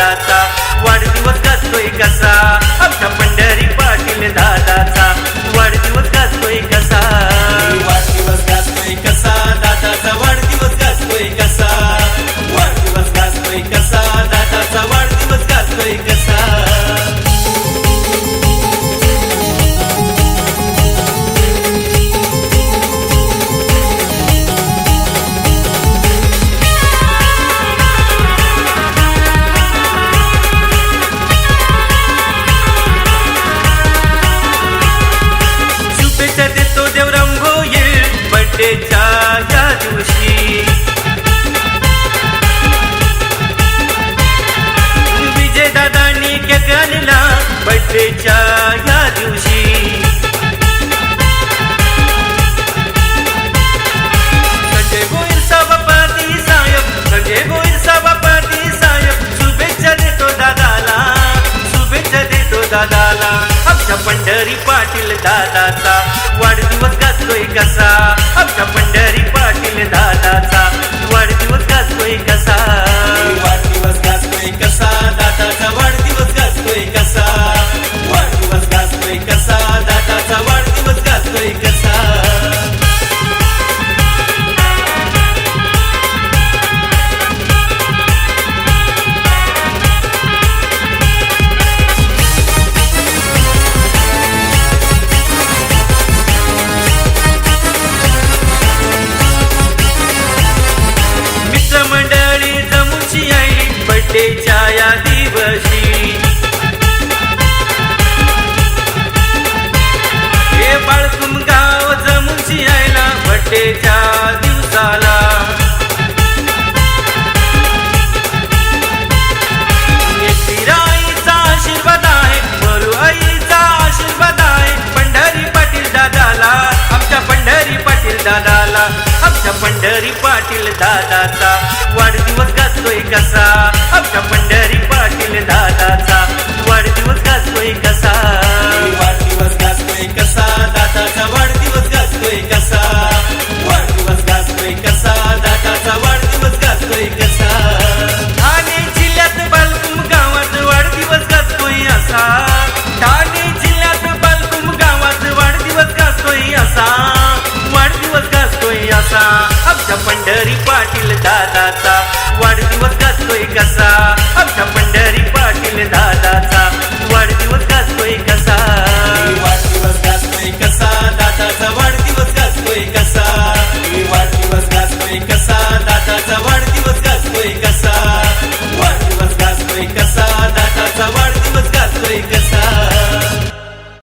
आता वाढदिवस गाजतोय कसा? आमच्या पंड्या जत्रेच्या या दिवशी. संजय साहेब संजय गोईल साबापाती साहेब शुभेच्छा देतो दादाला शुभेच्छा देतो दादाला. आमच्या पंढरी पाटील दादाचा वाढदिवस गातोय कसा? आमच्या पंढरी पूजेच्या या दिवशी. हे बाळकुम गाव जमून यायला भट्टेच्या दिवसाला. एकविराईचा आशीर्वाद आहे मरू आईचा आशीर्वाद आहे. पंढरी पाटील दादाला आमच्या पंढरी पाटील दादाला आमच्या पंढरी पाटील दादाचा वाढदिवस गाजतोय कसा? आमच्या पंढरी पाटील दादाचा